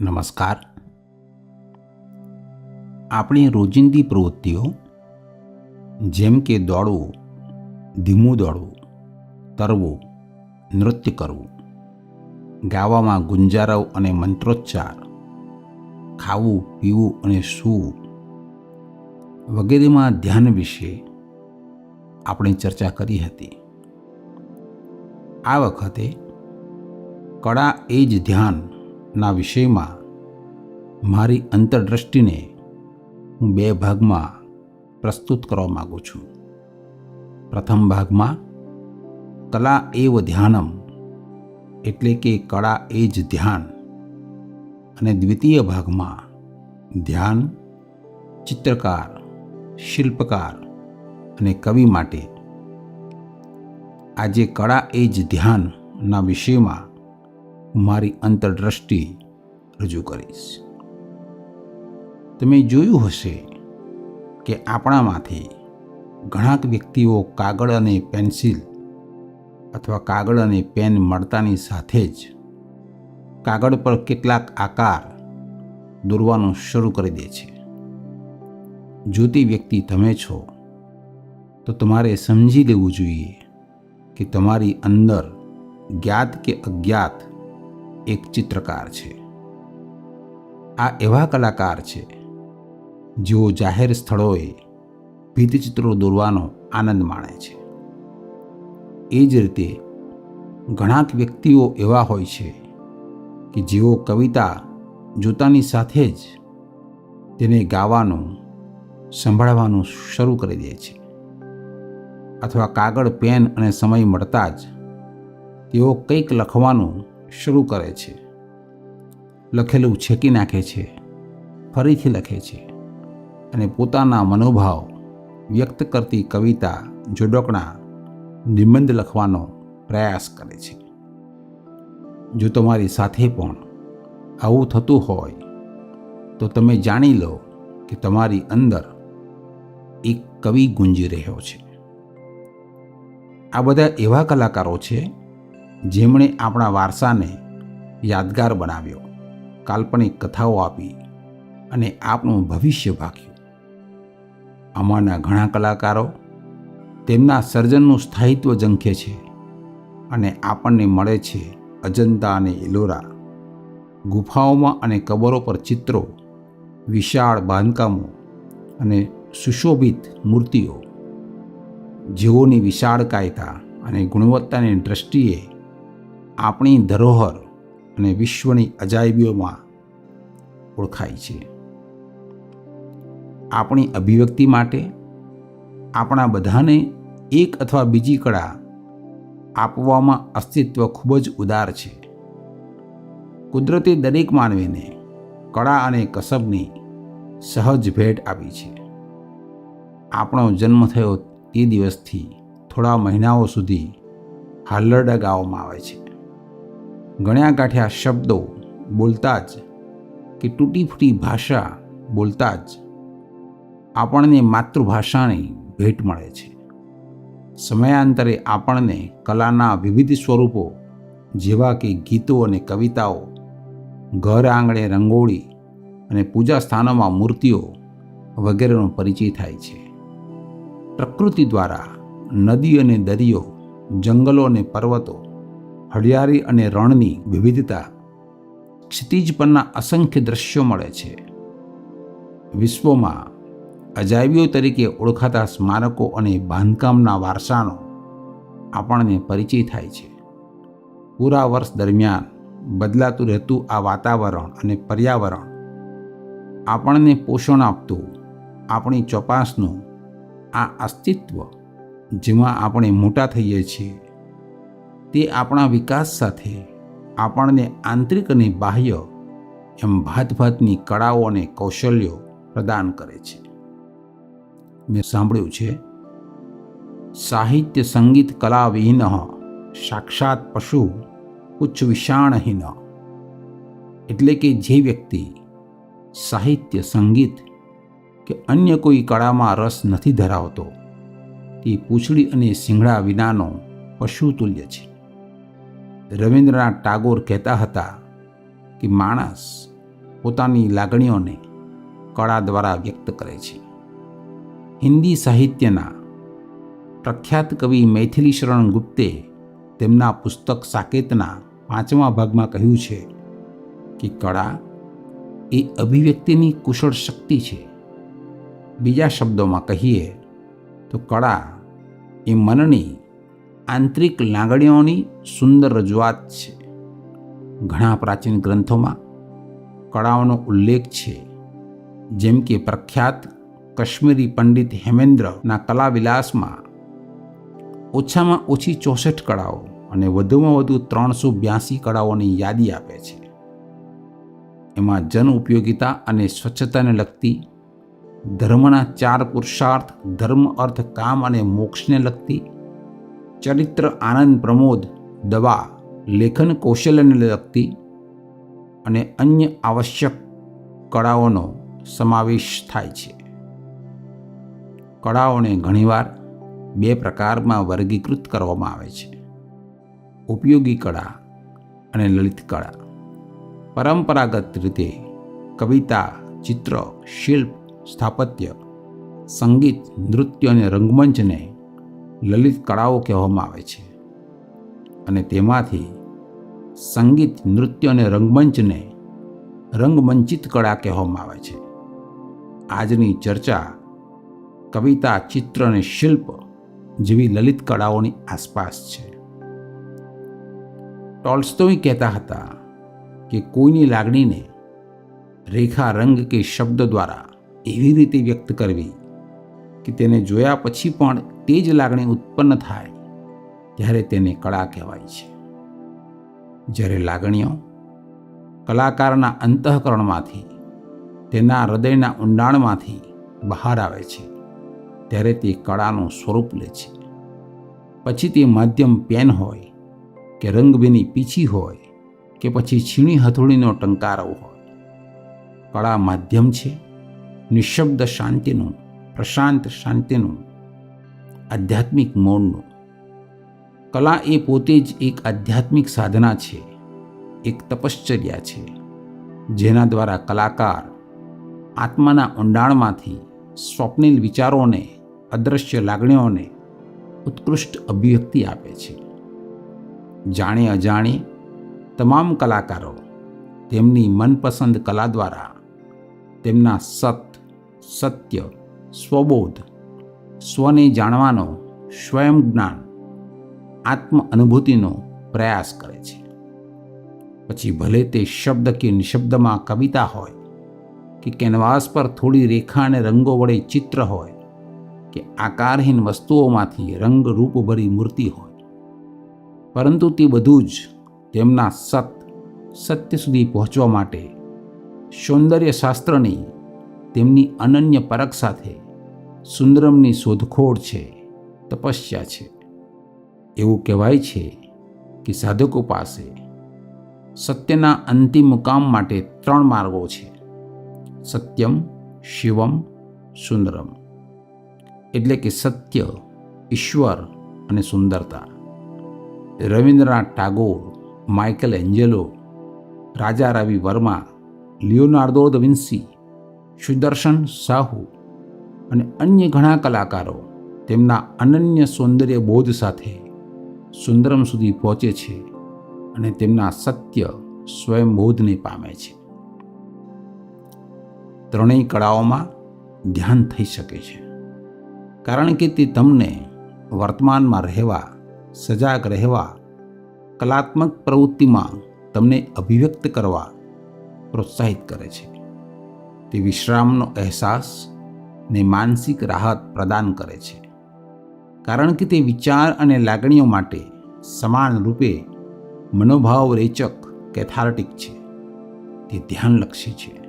નમસ્કાર. આપણી રોજિંદી પ્રવૃત્તિઓ, જેમ કે દોડવું, ધીમું દોડવું, તરવું, નૃત્ય કરવું, ગાવામાં ગુંજારવ અને મંત્રોચ્ચાર, ખાવું, પીવું અને સૂવું વગેરેમાં ધ્યાન વિશે આપણે ચર્ચા કરી હતી. આ વખતે કળા એ જ ધ્યાનના વિષયમાં મારી અંતરદ્રષ્ટિને હું બે ભાગમાં પ્રસ્તુત કરવા માગું છું. પ્રથમ ભાગમાં કલા એવ ધ્યાનમ એટલે કે કળા એ જ ધ્યાન અને દ્વિતીય ભાગમાં ધ્યાન, ચિત્રકાર, શિલ્પકાર અને કવિ માટે. આજે કળા એ જ ધ્યાનના વિષયમાં મારી અંતરદ્રષ્ટિ રજૂ કરીશ. તમે જોયું હશે કે આપણામાંથી ઘણાક વ્યક્તિઓ કાગળ અને પેન્સિલ અથવા કાગળ અને પેન મળતાની સાથે જ કાગળ પર કેટલાક આકાર દોરવાનું શરૂ કરી દે છે. જોતી વ્યક્તિ તમે છો, તો તમારે સમજી લેવું જોઈએ કે તમારી અંદર જ્ઞાત કે અજ્ઞાત એક ચિત્રકાર છે. આ એવા કલાકાર છે, જેઓ જાહેર સ્થળોએ ભીતચિત્રો દોરવાનો આનંદ માણે છે. એ જ રીતે ઘણાક વ્યક્તિઓ એવા હોય છે કે જેઓ કવિતા જોતાની સાથે જ તેને ગાવાનું, સંભળાવવાનું શરૂ કરી દે છે. અથવા કાગળ, પેન અને સમય મળતા જ તેઓ કંઈક લખવાનું શરૂ કરે છે. લખેલું છેકી નાખે છે. ફરીથી લખે છે. અને પોતાના મનોભાવ વ્યક્ત કરતી કવિતા જોડકણા નિબંધ લખવાનો પ્રયાસ કરે છે. જો તમારી સાથે પણ આવું થતું હોય, તો તમે જાણી લો કે તમારી અંદર એક કવિ ગુંજી રહ્યો છે. આ બધા એવા કલાકારો છે જેમણે આપણા વારસાને યાદગાર બનાવ્યો, કાલ્પનિક કથાઓ આપી અને આપણું ભવિષ્ય ભાગ્યું. આમાંના ઘણા કલાકારો તેમના સર્જનનું સ્થાયિત્વ ઝંખે છે અને આપણને મળે છે અજંતા અને એલોરા. ગુફાઓમાં અને કબરો પર ચિત્રો, વિશાળ બાંધકામો અને સુશોભિત મૂર્તિઓ. જેઓની વિશાળ કાયતા અને ગુણવત્તાની દૃષ્ટિએ આપણી ધરોહર અને વિશ્વની અજાયબીઓમાં ઓળખાય છે. આપણી અભિવ્યક્તિ માટે આપણા બધાને એક અથવા બીજી કળા આપવામાં અસ્તિત્વ ખૂબ જ ઉદાર છે. કુદરતે દરેક માનવીને કળા અને કસબની સહજ ભેટ આપી છે. આપણો જન્મ થયો તે દિવસથી થોડા મહિનાઓ સુધી હાલરડા ગાવામાં આવે છે. ગણ્યા ગાંઠ્યા શબ્દો બોલતા જ કે તૂટી ફૂટી ભાષા બોલતા જ આપણને માતૃભાષાની ભેટ મળે છે. સમયાંતરે આપણને કલાના વિવિધ સ્વરૂપો જેવા કે ગીતો અને કવિતાઓ, ઘર આંગણે રંગોળી અને પૂજા સ્થાનોમાં મૂર્તિઓ વગેરેનો પરિચય થાય છે. પ્રકૃતિ દ્વારા નદી અને દરિયો, જંગલો અને પર્વતો હરિયાળી અને રણની વિવિધતા ક્ષિતિજ પરના અસંખ્ય દ્રશ્યો મળે છે. વિશ્વમાં અજાયબીઓ તરીકે ઓળખાતા સ્મારકો અને બાંધકામના વારસાનો આપણને પરિચય થાય છે. પૂરા વર્ષ દરમિયાન બદલાતું રહેતું આ વાતાવરણ અને પર્યાવરણ આપણને પોષણ આપતું આપણી ચોપાસનું આ અસ્તિત્વ જેમાં આપણે મોટા થઈએ છીએ. તે આપણા વિકાસ સાથે, આપણને આંતરિક અને બાહ્ય એમ ભાતભાતની કળાઓ અને કૌશલ્યો પ્રદાન કરે છે. મેં સાંભળ્યું છે, સાહિત્ય સંગીત કલા વિહીન સાક્ષાત પશુ ઉચ્ચ વિષાણહીન એટલે કે જે વ્યક્તિ સાહિત્ય સંગીત કે અન્ય કોઈ કળામાં રસ નથી ધરાવતો, તે પૂંછડી અને શિંગડા વિનાનો પશુ તુલ્ય છે. રવિન્દ્રનાથ ટાગોર કહેતા હતા કે માણસ પોતાની લાગણીઓને કળા દ્વારા વ્યક્ત કરે છે. હિન્દી સાહિત્યના પ્રખ્યાત કવિ મૈથિલી શરણ ગુપ્તે તેમના પુસ્તક સાકેતના પાંચમા ભાગમાં કહ્યું છે કે કળા એ અભિવ્યક્તિની કુશળ શક્તિ છે. બીજા શબ્દોમાં કહીએ તો કળા એ મનની આંતરિક લાગણીઓની સુંદર રજૂઆત છે. ઘણા પ્રાચીન ગ્રંથોમાં કળાઓનો ઉલ્લેખ છે, જેમ કે પ્રખ્યાત કાશ્મીરી પંડિત હેમેન્દ્રના કલાવિલાસમાં ઓછામાં ઓછી ચોસઠ કળાઓ અને વધુમાં વધુ ત્રણસો બ્યાસી કળાઓની યાદી આપે છે. એમાં જન ઉપયોગિતા અને સ્વચ્છતાને લગતી ધર્મના ચાર પુરુષાર્થ, ધર્મ, અર્થ, કામ અને મોક્ષને લગતી ચરિત્ર આનંદ પ્રમોદ, દવા, લેખન કૌશલ્યને લગતી અને અન્ય આવશ્યક કળાઓનો સમાવેશ થાય છે. કળાઓને ઘણીવાર બે પ્રકારમાં વર્ગીકૃત કરવામાં આવે છે. ઉપયોગી કળા અને લલિત કળા. પરંપરાગત રીતે કવિતા, ચિત્ર, શિલ્પ, સ્થાપત્ય, સંગીત, નૃત્ય અને રંગમંચને લલિત કળાઓ કહેવામાં આવે છે. અને તેમાંથી સંગીત, નૃત્ય અને રંગમંચને રંગમંચિત કળા કહેવામાં આવે છે. આજની ચર્ચા કવિતા, ચિત્ર અને શિલ્પ જેવી લલિત કળાઓની આસપાસ છે. ટોલ્સ્ટોય કહેતા હતા કે કોઈની લાગણીને રેખા રંગ કે શબ્દ દ્વારા એવી રીતે વ્યક્ત કરવી કે તેને જોયા પછી પણ તે જ લાગણી ઉત્પન્ન થાય ત્યારે તેને કળા કહેવાય છે. જ્યારે લાગણીઓ કલાકારના અંતઃકરણમાંથી, તેના હૃદયના ઊંડાણમાંથી બહાર આવે છે, ત્યારે તે કળાનું સ્વરૂપ લે છે. પછી તે માધ્યમ પેન હોય કે રંગબેની પીછી હોય કે પછી છીણી હથોડીનો ટંકારો હોય. કળા માધ્યમ છે, નિશબ્દ શાંતિનું પ્રશાંત શાંતિનું, આધ્યાત્મિક મૌનનું. કલા એ પોતે જ એક આધ્યાત્મિક સાધના છે, એક તપશ્ચર્યા છે, જેના દ્વારા કલાકાર આત્માના ઊંડાણમાંથી સ્વપ્નિલ વિચારોને અદૃશ્ય લાગણીઓને ઉત્કૃષ્ટ અભિવ્યક્તિ આપે છે. જાણે અજાણે તમામ કલાકારો તેમની મનપસંદ કલા દ્વારા તેમના સત, સત્ય સ્વબોધ, સ્વને જાણવાનો સ્વયં જ્ઞાન, આત્મ અનુભૂતિનો પ્રયાસ કરે છે. પછી ભલે તે શબ્દ કે નિશબ્દમાં કવિતા હોય, કે કેનવાસ પર થોડી રેખા અને રંગો વડે ચિત્ર હોય, કે આકારહીન વસ્તુઓમાંથી રંગ રૂપભરી મૂર્તિ હોય, પરંતુ તે બધું જ તેમના સત, સત્ય સુધી પહોંચવા માટે સૌંદર્ય શાસ્ત્રની તેમની અનન્ય પરખ સાથે સુંદરમની શોધખોળ છે, તપસ્યા છે. એવું કહેવાય છે કે સાધકો પાસે સત્યના અંતિમ મુકામ માટે ત્રણ માર્ગો છે. સત્યમ, શિવમ, સુંદરમ. એટલે કે સત્ય, ઈશ્વર અને સુંદરતા. Rabindranath Tagore, Michael Angelo, Raja Ravi Varma, Leonardo da Vinci, Sudarshan Sahu અને અન્ય ઘણા કલાકારો તેમના અનન્ય સૌંદર્ય બોધ સાથે સુંદરમ સુધી પહોંચે છે અને તેમના સત્ય સ્વયંબોધને પામે છે. ત્રણેય કળાઓમાં ધ્યાન થઈ શકે છે. કારણ કે તે તમને વર્તમાનમાં રહેવા, સજાગ રહેવા, કલાત્મક પ્રવૃત્તિમાં તમને અભિવ્યક્ત કરવા પ્રોત્સાહિત કરે છે. તે વિશ્રામનો અહેસાસ ને માનસિક રાહત પ્રદાન કરે છે. કારણ કે તે વિચાર અને લાગણીઓ માટે સમાન રૂપે મનોભાવ રેચક કેથાર્ટિક છે. તે ધ્યાનલક્ષી છે.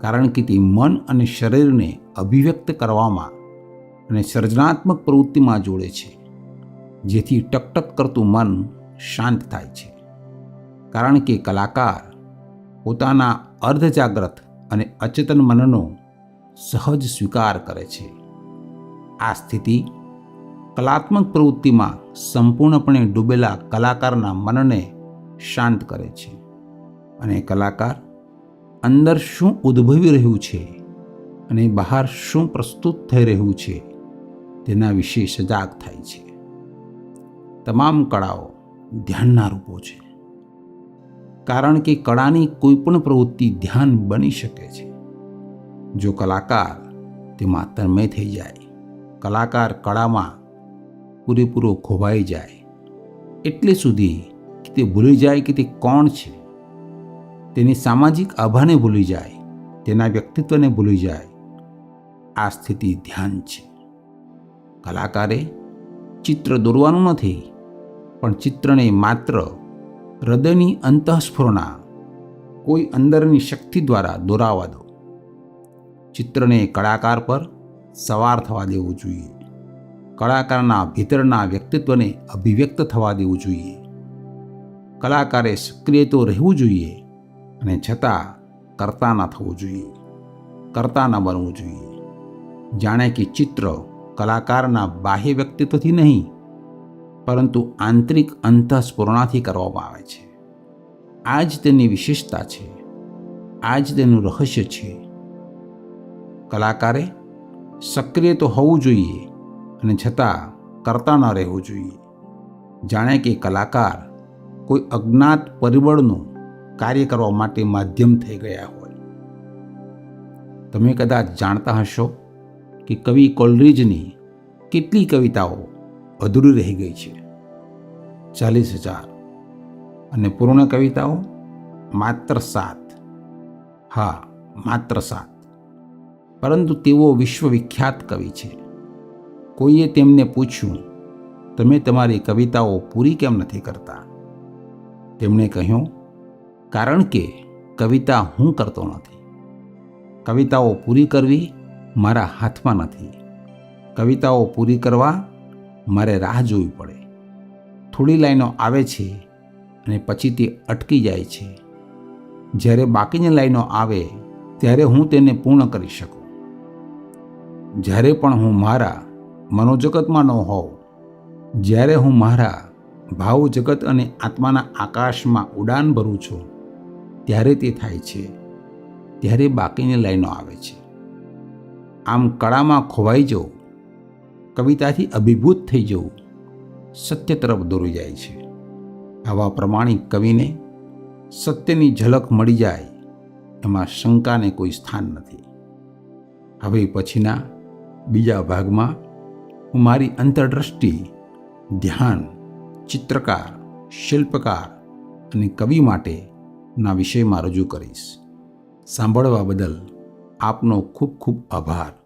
કારણ કે તે મન અને શરીરને અભિવ્યક્ત કરવામાં અને સર્જનાત્મક પ્રવૃત્તિમાં જોડે છે, જેથી ટકટક કરતું મન શાંત થાય છે. કારણ કે કલાકાર પોતાના અર્ધજાગ્રત અને અચેતન મનનો સહજ સ્વીકાર કરે છે. આ સ્થિતિ કલાત્મક પ્રવૃત્તિમાં સંપૂર્ણપણે ડૂબેલા કલાકારના મનને શાંત કરે છે. અને કલાકાર અંદર શું ઉદ્ભવી રહ્યું છે અને બહાર શું પ્રસ્તુત થઈ રહ્યું છે તેના વિશે સજાગ થાય છે. તમામ કળાઓ ધ્યાનના રૂપો છે. કારણ કે કળાની કોઈ પણ પ્રવૃત્તિ ધ્યાન બની શકે છે. જો કલાકાર તેમાં તન્મય થઈ જાય, કલાકાર કળામાં પૂરેપૂરો ખોવાઈ જાય, એટલે સુધી કે તે ભૂલી જાય કે તે કોણ છે? તેની સામાજિક આભાને ભૂલી જાય, તેના વ્યક્તિત્વને ભૂલી જાય, આ સ્થિતિ ધ્યાન છે. કલાકારે ચિત્ર દોરવાનું નથી, પણ ચિત્રને માત્ર હૃદયની અંતઃસ્ફુરણા કોઈ અંદરની શક્તિ દ્વારા દોરાવા દો. ચિત્રને કળાકાર પર સવાર થવા દેવું જોઈએ. કળાકારના ભીતરના વ્યક્તિત્વને અભિવ્યક્ત થવા દેવું જોઈએ. કલાકારે સક્રિય તો રહેવું જોઈએ અને છતાં કરતા ન થવું જોઈએ. કરતા ન બનવું જોઈએ. જાણે કે ચિત્ર કલાકારના બાહ્ય વ્યક્તિત્વથી નહીં, પરંતુ આંતરિક અંતઃસ્ફૂર્ણાથી કરવામાં આવે છે. આ જ તેની વિશેષતા છે. આ જ તેનું રહસ્ય છે. કલાકારે સક્રિય તો હોવું જોઈએ અને છતાં કરતા ન રહેવું જોઈએ. જાણે કે કલાકાર કોઈ અજ્ઞાત પરિબળનું કાર્ય કરવા માટે માધ્યમ થઈ ગયા હોય. તમે કદાચ જાણતા હશો કે કવિ કોલરીજની કેટલી કવિતાઓ અધૂરી રહી ગઈ છે. ચાલીસ હજાર અને પૂર્ણ કવિતાઓ માત્ર સાત. હા, માત્ર સાત. પરંતુ તેઓ વિશ્વવિખ્યાત કવિ છે. કોઈએ તેમને પૂછ્યું, તમે તમારી કવિતાઓ પૂરી કેમ નથી કરતા? તેમણે કહ્યું, કારણ કે કવિતા હું કરતો નથી. કવિતાઓ પૂરી કરવી મારા હાથમાં નથી. કવિતાઓ પૂરી કરવા મારે રાહ જોવી પડે. થોડી લાઈનો આવે છે અને પછી તે અટકી જાય છે. જ્યારે બાકીની લાઈનો આવે, ત્યારે હું તેને પૂર્ણ કરી શકું. જ્યારે પણ હું મારા મનોજગતમાં ન હોઉં, જ્યારે હું મારા ભાવ જગત અને આત્માના આકાશમાં ઉડાન ભરું છું, ત્યારે તે થાય છે, ત્યારે બાકીની લાઈનો આવે છે. આમ કળામાં ખોવાઈ જવું, કવિતાથી અભિભૂત થઈ જવું, સત્ય તરફ દોરી જાય છે. આવા પ્રમાણિક કવિને સત્યની ઝલક મળી જાય, એમાં શંકાને કોઈ સ્થાન નથી. હવે પછીના બીજા ભાગમાં હું મારી અંતરદ્રષ્ટિ, ધ્યાન, ચિત્રકાર, શિલ્પકાર અને કવિ માટેના વિષયમાં રજૂ કરીશ. સાંભળવા બદલ આપનો ખૂબ ખૂબ આભાર.